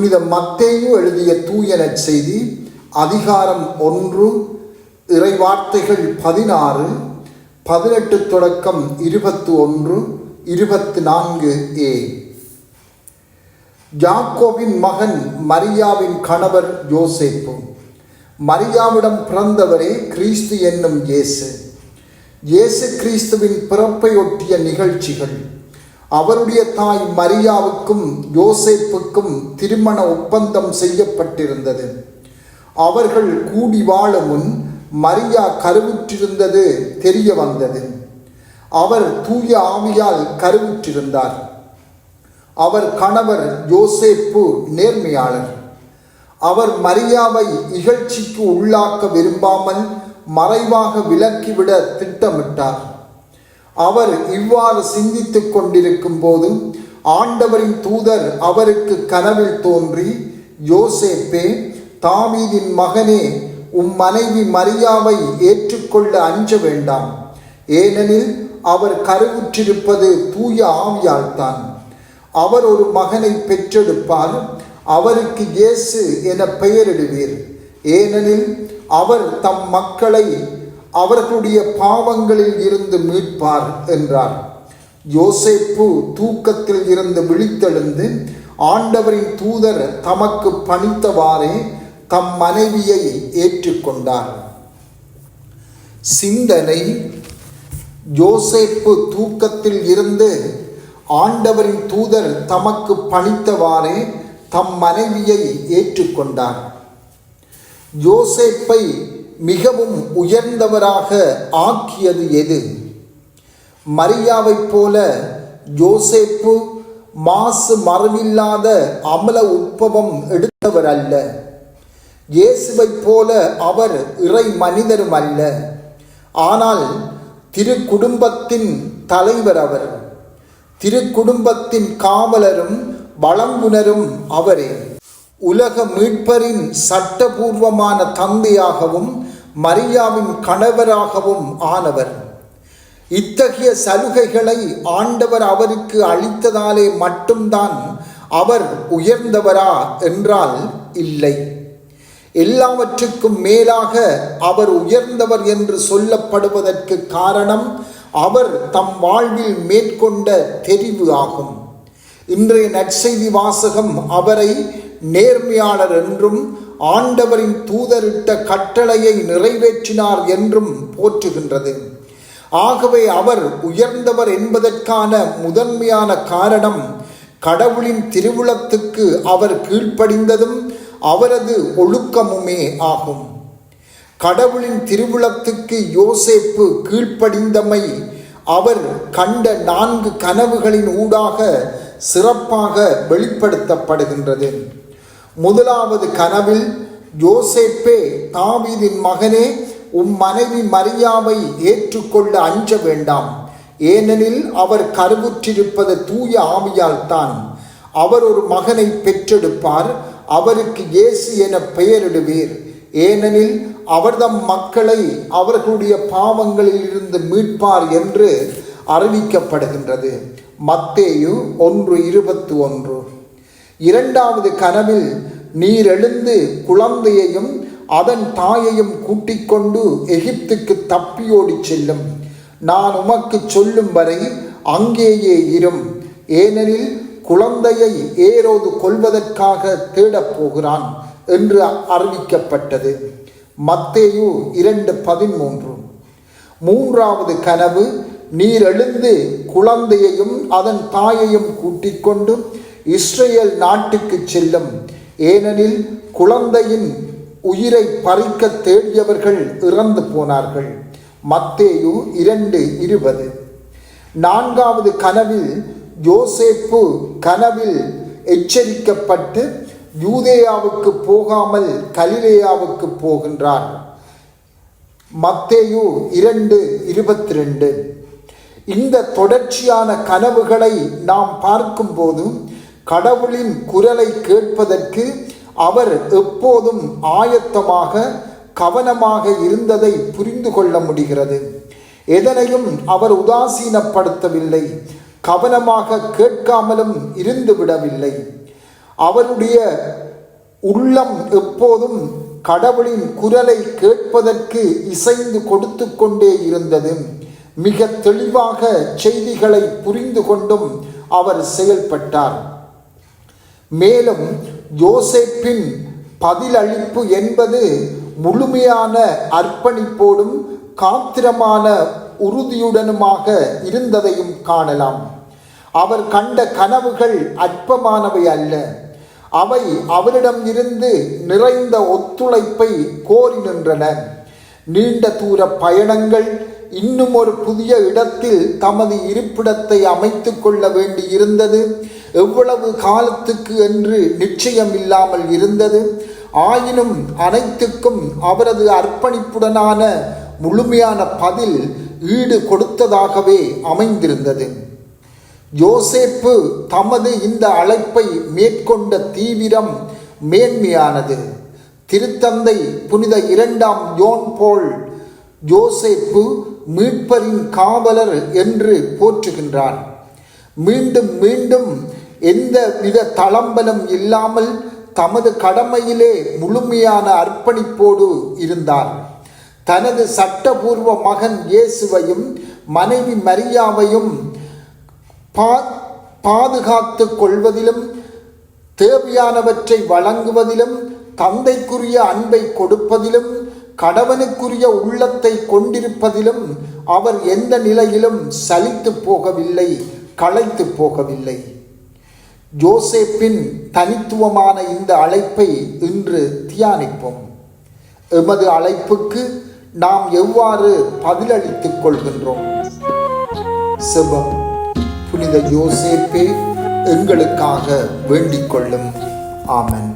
புனித மத்தேயு எழுதிய தூயனச் செய்தி அதிகாரம் ஒன்று இறைவார்த்தைகள் பதினாறு பதினெட்டு தொடக்கம் இருபத்து ஒன்று இருபத்து நான்கு ஏ. ஜாக்கோவின் மகன் மரியாவின் கணவர் யோசேப்பு மரியாவிடம் பிறந்தவரே கிறிஸ்து என்னும் இயேசு. இயேசு கிறிஸ்துவின் பிறப்பையொட்டிய நிகழ்ச்சிகள். அவருடைய தாய் மரியாவுக்கும் யோசேப்புக்கும் திருமண ஒப்பந்தம் செய்யப்பட்டிருந்தது. அவர்கள் கூடி வாழ முன் மரியா கருவுற்றிருந்தது தெரிய வந்தது. அவர் தூய ஆவியால் கருவுற்றிருந்தார். அவர் கணவர் யோசேப்பு நேர்மையாளர். அவர் மரியாவை இகழ்ச்சிக்கு உள்ளாக்க விரும்பாமல் மறைவாக விலக்கிவிட திட்டமிட்டார். அவர் இவ்வாறு சிந்தித்துக் கொண்டிருக்கும் போது ஆண்டவரின் தூதர் அவருக்கு கனவில் தோன்றி யோசேப்பே தாவீதின் மகனே உம் மனைவி மரியாவை ஏற்றுக்கொள்ள அஞ்ச வேண்டாம். ஏனெனில் அவர் கருவுற்றிருப்பது தூய ஆவியால்தான். அவர் ஒரு மகனை பெற்றெடுப்பார் அவருக்கு இயேசு என பெயரிடுவீர். ஏனெனில் அவர் தம் மக்களை அவர்களுடைய பாவங்களில் இருந்து மீட்பார் என்றார். யோசேப்பு தூக்கத்தில் இருந்து விழித்தெழுந்து ஆண்டவரின் தூதர் தமக்கு பணித்தவாறே தம் மனைவியை ஏற்றுக்கொண்டார். சிந்தனை. யோசேப்பு தூக்கத்தில் இருந்து ஆண்டவரின் தூதர் தமக்கு பணித்தவாறே தம் மனைவியை ஏற்றுக்கொண்டார். யோசேப்பை மிகவும் உயர்ந்தவராக ஆக்கியது எது? மரியாவைப் போல யோசேப்பு மாசு மறவில்லாத அமல உட்பவம் எடுத்தவர் அல்ல இயேசுவைப் போல அவர் இறை மனிதரும் அல்ல. ஆனால் திரு குடும்பத்தின் தலைவர் அவர். திரு குடும்பத்தின் காவலரும் வழங்குனரும் அவரே. உலக மீட்பரின் சட்டபூர்வமான தந்தையாகவும் மரியாவின் கணவராகவும் ஆனவர். இத்தகைய சலுகைகளை ஆண்டவர் அவருக்கு அளித்ததாலே மட்டும்தான் அவர் உயர்ந்தவரா என்றால் இல்லை. எல்லாவற்றுக்கும் மேலாக அவர் உயர்ந்தவர் என்று சொல்லப்படுவதற்கு காரணம் அவர் தம் வாழ்வில் மேற்கொண்ட தெரிவு ஆகும். இன்றைய நற்செய்தி வாசகம் அவரை நேர்மையாளர் என்றும் ஆண்டவரின் தூதரிட்ட கட்டளையை நிறைவேற்றினார் என்றும் போற்றுகின்றது. ஆகவே அவர் உயர்ந்தவர் என்பதற்கான முதன்மையான காரணம் கடவுளின் திருவுளத்துக்கு அவர் கீழ்ப்படிந்ததும் அவரது ஒழுக்கமுமே ஆகும். கடவுளின் திருவுளத்துக்கு யோசேப்பு கீழ்ப்படிந்தமை அவர் கண்ட நான்கு கனவுகளின் ஊடாக சிறப்பாக வெளிப்படுத்தப்படுகின்றது. முதலாவது கனவில் யோசேப்பே தாவீதின் மகனே உம் மனைவி மரியாவை ஏற்றுக்கொள்ள அஞ்ச வேண்டாம். ஏனெனில் அவர் கருவுற்றிருப்பது தூய ஆவியால் தான் அவர் ஒரு மகனை பெற்றெடுப்பார் அவருக்கு இயேசு என பெயரிடுவீர். ஏனெனில் அவர்தம் மக்களை அவர்களுடைய பாவங்களில் இருந்து மீட்பார் என்று அறிவிக்கப்படுகின்றது. மத்தேயு ஒன்று இருபத்தி ஒன்று. இரண்டாவது கனவில் நீர் எழுந்து குழந்தையையும் அதன் தாயையும் கூட்டிக் கொண்டு எகிப்துக்கு தப்பியோடி செல்லும். நான் உமக்கு சொல்லும் வரை அங்கேயே இரும். ஏனெனில் குழந்தையை ஏரோது கொள்வதற்காக தேடப் போகிறான் என்று அறிவிக்கப்பட்டது. மத்தேயு இரண்டு பதிமூன்று மூன்றாவது கனவு நீர் எழுந்து குழந்தையையும் அதன் தாயையும் கூட்டிக் கொண்டு இஸ்ரேல் நாட்டுக்கு செல்லும். ஏனெனில் குழந்தையின் உயிரை பறிக்க தேடியவர்கள் இறந்து போனார்கள். மத்தேயு இரண்டு இருபது. நான்காவது கனவில் யோசேப்பு கனவில் எச்சரிக்கப்பட்டு யூதேயாவுக்கு போகாமல் கலிலேயாவுக்கு போகின்றார் மத்தேயு இரண்டு இருபத்தி ரெண்டு இந்த தொடர்ச்சியான கனவுகளை நாம் பார்க்கும்போது கடவுளின் குரலை கேட்பதற்கு அவர் எப்போதும் ஆயத்தமாக கவனமாக இருந்ததை புரிந்து கொள்ள முடிகிறது. எதனையும் அவர் உதாசீனப்படுத்தவில்லை கவனமாக கேட்காமலும் இருந்து விடவில்லை. அவருடைய உள்ளம் எப்போதும் கடவுளின் குரலை கேட்பதற்கு இசைந்து கொடுத்து கொண்டே இருந்தது. மிக தெளிவாக செய்திகளை புரிந்து கொண்டும் அவர் செயல்பட்டார். மேலும் யோசேப்பின் பதிலளிப்பு என்பது முழுமையான அர்ப்பணிப்போடும் காத்திரமான உறுதியுடனுமாக இருந்ததையும் காணலாம். அவர் கண்ட கனவுகள் அற்பமானவை அல்ல. அவை அவரிடம் இருந்து நிறைந்த ஒத்துழைப்பை கோரி நின்றன. நீண்ட தூர பயணங்கள் இன்னும் ஒரு புதிய இடத்தில் தமது இருப்பிடத்தை அமைத்து கொள்ள வேண்டி இருந்தது எவ்வளவு காலத்துக்கு என்று நிச்சயம் இல்லாமல் இருந்தது. ஆயினும் அனைத்துக்கும் அவரது அர்ப்பணிப்புடனான முழுமையான பதில் ஈடு கொடுத்ததாகவே அமைந்திருந்தது. யோசேப்பு தமது இந்த அழைப்பை மேற்கொண்ட தீவிரம் மேன்மையானது. திருத்தந்தை புனித இரண்டாம் யோன் போல் யோசேப்பு மீட்பரின் காவலர் என்று போற்றுகின்றான். மீண்டும் மீண்டும் எந்த வித தளம்பலம் இல்லாமல் தமது கடமையிலே முழுமையான அர்ப்பணிப்போடு இருந்தார். தனது சட்டபூர்வ மகன் இயேசுவையும் மனைவி மரியாவையும் பா பாதுகாத்து கொள்வதிலும் தேவையானவற்றை வழங்குவதிலும் தந்தைக்குரிய அன்பை கொடுப்பதிலும் கடவனுக்குரிய உள்ளத்தை கொண்டிருப்பதிலும் அவர் எந்த நிலையிலும் சலித்து போகவில்லை களைத்து போகவில்லை. ஜோசேப்பின் தனித்துவமான இந்த அழைப்பை இன்று தியானிப்போம். எமது அழைப்புக்கு நாம் எவ்வாறு பதிலளித்துக் கொள்கின்றோம்? செபம் புனித யோசேப்பே எங்களுக்காக வேண்டிக் கொள்ளும். ஆமன்.